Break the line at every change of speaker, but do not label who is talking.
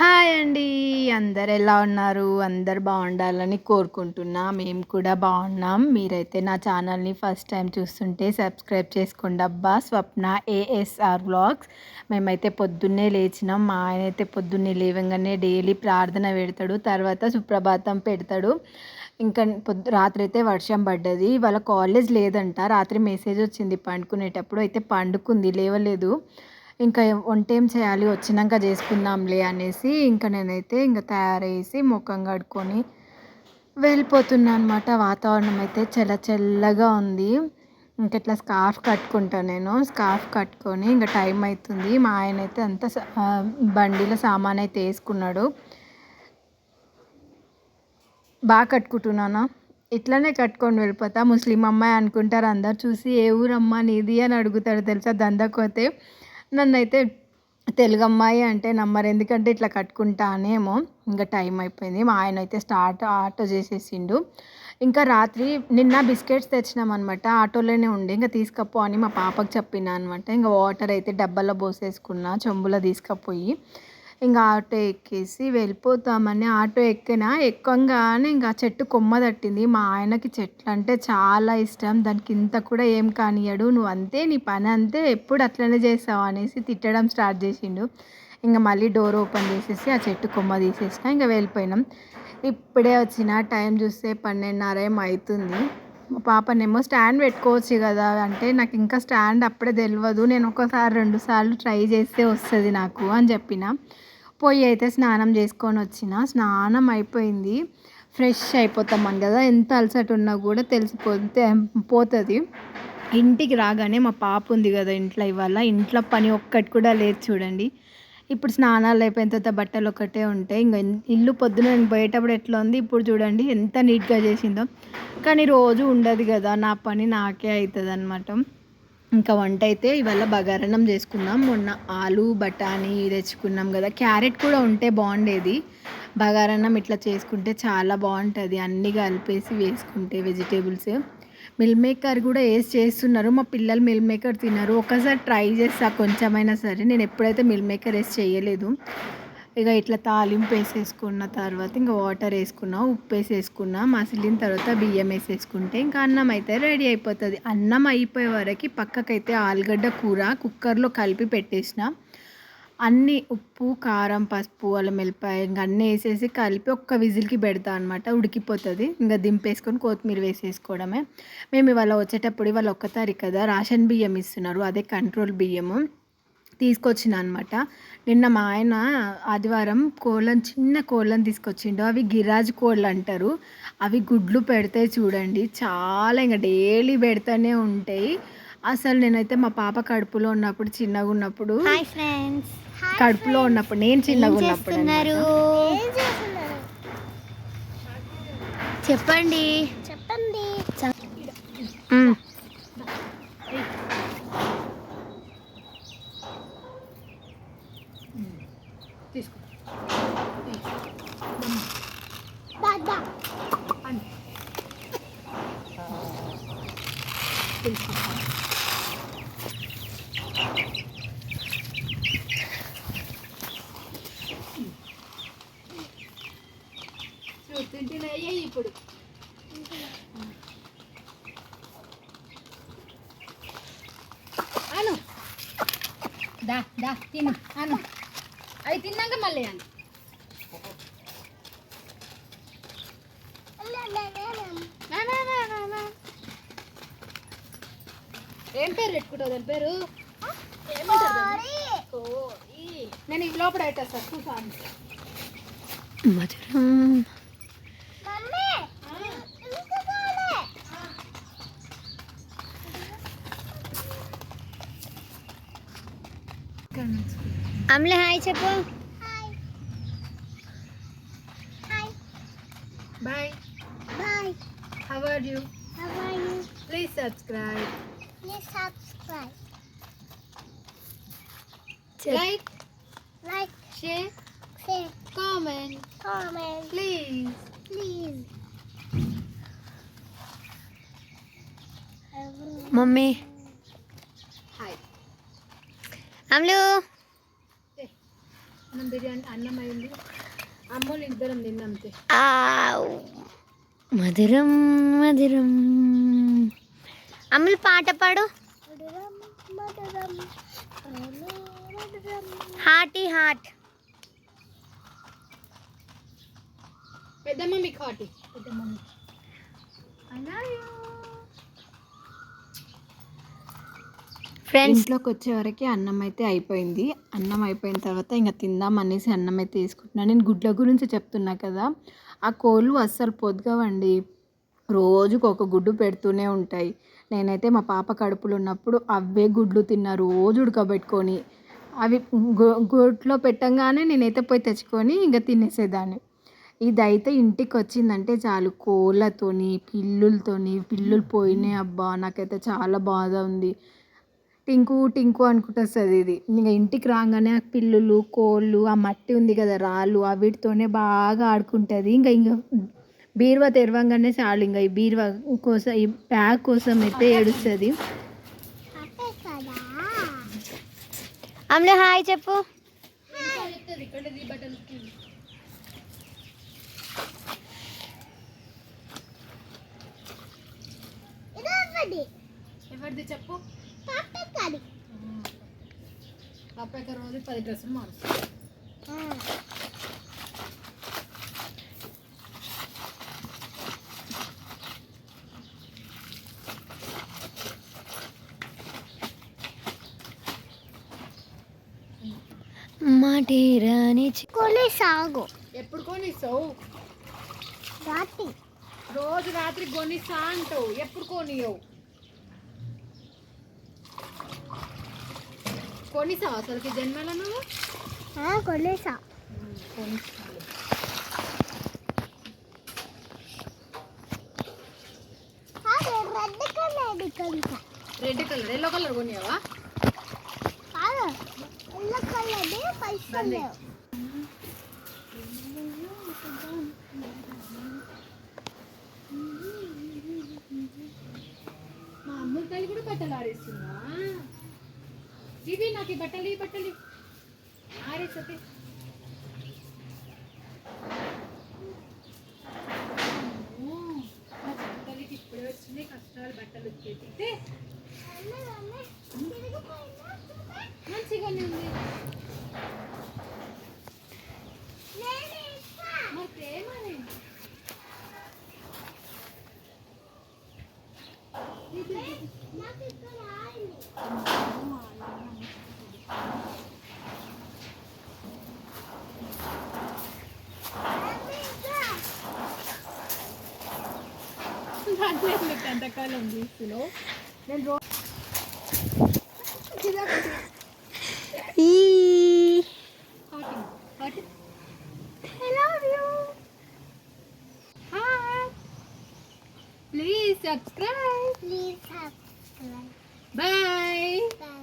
Hi అండి. అందరు ఎలా ఉన్నారు? అందరు బాగుండాలని కోరుకుంటున్నా. మేము కూడా బాగున్నాం. మీరైతే నా ఛానల్ని ఫస్ట్ టైం చూస్తుంటే సబ్స్క్రైబ్ చేసుకోండి అబ్బా. స్వప్న ఏఎస్ఆర్ వ్లాగ్స్ మేమైతే పొద్దున్నే లేచినాం. మా ఆయన అయితే పొద్దున్నే లేవగానే డైలీ ప్రార్థన పెడతాడు. తర్వాత సుప్రభాతం పెడతాడు. ఇంకా పొద్దు రాత్రి అయితే వర్షం పడ్డది. వాళ్ళ కాలేజ్ లేదంట. రాత్రి మెసేజ్ వచ్చింది పండుకునేటప్పుడు. అయితే పండుకుంది లేవలేదు. ఇంకా వంట ఏం చేయాలి వచ్చినాక చేసుకుందాంలే అనేసి ఇంకా నేనైతే ఇంకా తయారేసి ముఖం కడుక్కొని వెళ్ళిపోతున్నా అనమాట వాతావరణం అయితే చల్ల చల్లగా ఉంది. ఇంకా ఇట్లా స్కార్ఫ్ కట్టుకుంటాను నేను. స్కార్ఫ్ కట్టుకొని ఇంకా టైం అవుతుంది మా ఆయన అయితే అంత బండిలో సామాన్ అయితే వేసుకున్నాడు. బాగా కట్టుకుంటున్నానా? ఇట్లానే కట్టుకొని వెళ్ళిపోతా. ముస్లిం అమ్మాయి అనుకుంటారు అందరు చూసి ఏ ఊరమ్మా నీది? అని అడుగుతారు తెలుసా? దందకపోతే నన్నైతే తెలుగు అమ్మాయి అంటే నమ్మరు. ఎందుకంటే ఇట్లా కట్టుకుంటానేమో. ఇంకా టైం అయిపోయింది. మా ఆయన అయితే స్టార్ట్ ఆటో చేసేసిండు. ఇంకా రాత్రి నిన్న బిస్కెట్స్ తెచ్చినాం అనమాట ఆటోలోనే ఉండి ఇంకా తీసుకపో అని మా పాపకు చెప్పిన అనమాట ఇంకా వాటర్ అయితే డబ్బాలో పోసేసుకున్నా చెంబులో తీసుకపోయి. ఇంకా ఆటో ఎక్కేసి వెళ్ళిపోతామని ఆటో ఎక్కినా ఎక్కంగానే ఇంకా చెట్టు కొమ్మ తట్టింది. మా ఆయనకి చెట్లు అంటే చాలా ఇష్టం. దానికి ఇంత కూడా ఏం కానియడు నువ్వు అంతే నీ పని అంతే ఎప్పుడు అట్లనే చేసావు అనేసి తిట్టడం స్టార్ట్ చేసిండు. ఇంకా మళ్ళీ డోర్ ఓపెన్ చేసేసి ఆ చెట్టు కొమ్మ తీసేసిన ఇంకా వెళ్ళిపోయినాం. ఇప్పుడే వచ్చిన టైం చూస్తే పన్నెండున్నర ఏం అవుతుంది మా పాపనేమో స్టాండ్ పెట్టుకోవచ్చు కదా అంటే నాకు ఇంకా స్టాండ్ అప్పుడే తెలియదు నేను ఒకసారి రెండు సార్లు ట్రై చేస్తే వస్తుంది నాకు అని చెప్పిన. పొయ్యి అయితే స్నానం చేసుకొని వచ్చిన స్నానం అయిపోయింది. ఫ్రెష్ అయిపోతామని కదా ఎంత అలసట ఉన్నా కూడా తెలిసిపోతే పోతుంది. ఇంటికి రాగానే మా పాప ఉంది కదా ఇంట్లో ఇవాళ ఇంట్లో పని ఒక్కటి కూడా లేదు చూడండి. ఇప్పుడు స్నానాలు అయిపోయిన తర్వాత బట్టలు ఒకటే ఉంటాయి ఇంకా ఇల్లు పొద్దున పోయేటప్పుడు ఎట్లా ఉంది? ఇప్పుడు చూడండి ఎంత నీట్గా చేసిందో. కానీ రోజు ఉండదు కదా నా పని నాకే అవుతుంది అనమాట ఇంకా వంట అయితే ఇవాళ బగారన్నం చేసుకున్నాం మొన్న ఆలు బఠానీ తెచ్చుకున్నాం కదా. క్యారెట్ కూడా ఉంటే బాగుండేది. బగారన్నం ఇట్లా చేసుకుంటే చాలా బాగుంటుంది. అన్నీ కలిపేసి వేసుకుంటే వెజిటేబుల్స్. మిల్ మేకర్ కూడా వేసి చేస్తున్నారు. మా పిల్లలు మిల్ మేకర్ తిన్నారు ఒకసారి ట్రై చేస్తా. కొంచెమైనా సరే. నేను ఎప్పుడైతే మిల్ మేకర్ వేసి చేయలేదు ఇక ఇట్లా తాలింపు వేసేసుకున్న తర్వాత ఇంకా వాటర్ వేసుకున్నా ఉప్పు వేసేసుకున్నా మసిలిన తర్వాత బియ్యం వేసేసుకుంటే ఇంకా అన్నం అయితే రెడీ అయిపోతుంది. అన్నం అయిపోయే వరకు పక్కకైతే ఆలుగడ్డ కూర కుక్కర్లో కలిపి పెట్టేసిన. అన్ని ఉప్పు కారం పసుపు అల్లం వెల్లిపాయ ఇంకా అన్నీ వేసేసి కలిపి ఒక్క విజిల్కి పెడతా అనమాట ఉడికిపోతుంది. ఇంకా దింపేసుకొని కొత్తిమీర వేసేసుకోవడమే. మేము ఇవాళ వచ్చేటప్పుడు ఇవాళ ఒక్కతారీఖు కదా రాషన్ బియ్యం ఇస్తున్నారు. అదే కంట్రోల్ బియ్యము. తీసుకొచ్చిన అనమాట నిన్న మా ఆయన ఆదివారం కోళ్ళని చిన్న కోళ్ళని తీసుకొచ్చిండు. అవి గిరాజ్ కోళ్ళు అంటారు. అవి గుడ్లు పెడతాయి చూడండి చాలా ఇంకా డైలీ పెడతానే ఉంటాయి. అసలు నేనైతే మా పాప కడుపులో ఉన్నప్పుడు చిన్నగా ఉన్నప్పుడు కడుపులో ఉన్నప్పుడు నేను చిన్నగా ఉన్నప్పుడు
చెప్పండి.
చెప్పండి.
తీసుకో. తింటున్నాయి ఇప్పుడు. అను. దా దా తిను అను. అవి తిన్నాక మళ్ళీ ఏం పేరు పెట్టుకుంటావు దాని పేరు. నేను ఈ లోపల పెట్టేస్తా చూసాను.
మధురం. అమ్లే హాయ్ చెప్పు
hi hi
bye
bye
how are you
how are you
please subscribe
please subscribe
like
like
share
share
comment
comment
please
please
mummy
hi
అమ్లు
మనం బిర్యానీ అన్నం అయింది. అమ్మోళ్ళు ఇద్దరం తిన్నాంతే.
మధురం మధురం. అమ్ములు పాట పాడు.
మధురం మధురం ఓలే మధురం
హార్టీ. హార్ట్
పెద్ద మమ్మీ కాటి పెద్ద మమ్మీ
ఫ్రెండ్స్
ఇంట్లోకి వచ్చే వరకు అన్నం అయితే అయిపోయింది. అన్నం అయిపోయిన తర్వాత ఇంకా తిందాం అనేసి అన్నం అయితే తీసుకుంటున్నాను నేను గుడ్ల గురించి చెప్తున్నా కదా ఆ కోళ్ళు అస్సలు పొద్దుగవండి రోజుకు ఒక గుడ్డు పెడుతూనే ఉంటాయి. నేనైతే మా పాప కడుపులు ఉన్నప్పుడు అవే గుడ్లు తిన్నా రోజు ఉడకబెట్టుకొని అవి గుడ్లో పెట్టంగానే నేనైతే పోయి తెచ్చుకొని ఇంకా తినేసేదాన్ని. ఇదైతే ఇంటికి వచ్చిందంటే చాలు కోళ్ళతోని పిల్లులతోని పిల్లులు పోయినాయి అబ్బా. నాకైతే చాలా బాధ ఉంది. టింకు టింకు అనుకుంటూ వస్తుంది ఇది. ఇంకా ఇంటికి రాగానే ఆ పిల్లులు కోళ్ళు ఆ మట్టి ఉంది కదా రాళ్ళు ఆ వీటితోనే బాగా ఆడుకుంటుంది. ఇంకా ఇంకా బీరువా తెరవంగానే చాలు. ఇంకా ఈ బీరువా కోసం ఈ బ్యాగ్ కోసం అయితే ఏడుస్తుంది.
అమ్ములు హాయ్ చెప్పు.
ఎవరిది
చెప్పు. రోజు పది డ్రెస్సులు
రాని
కోలి సాగు.
ఎప్పుడు కొనిస్తావు?
రాతి
రోజు రాత్రి కొనిస్తా అంటావు. ఎప్పుడు కొనియవు? కొనిస్తావు అసలుకి జన్మలో నువ్వు?
అదే red colour
red colour yellow colour కొనియావా?
కాదు ఎల్లో కలర్ పైసలు లేవు.
మా అమ్ములకాయలు కూడా బట్టలు ఆరేస్తున్నా ఇవి నాకు ఈ బట్టలు ఈ బట్టలు ఆరేసతే బట్టలకి ఇప్పుడే వచ్చినాయి కష్టాలు బట్టలు వచ్చేసి మంచిగానే ఉంది ఎంతకాలం తీసుకున్నావు నేను రోజు
ఈ
I love you. Hi. Please subscribe.
Please subscribe
Bye.
Bye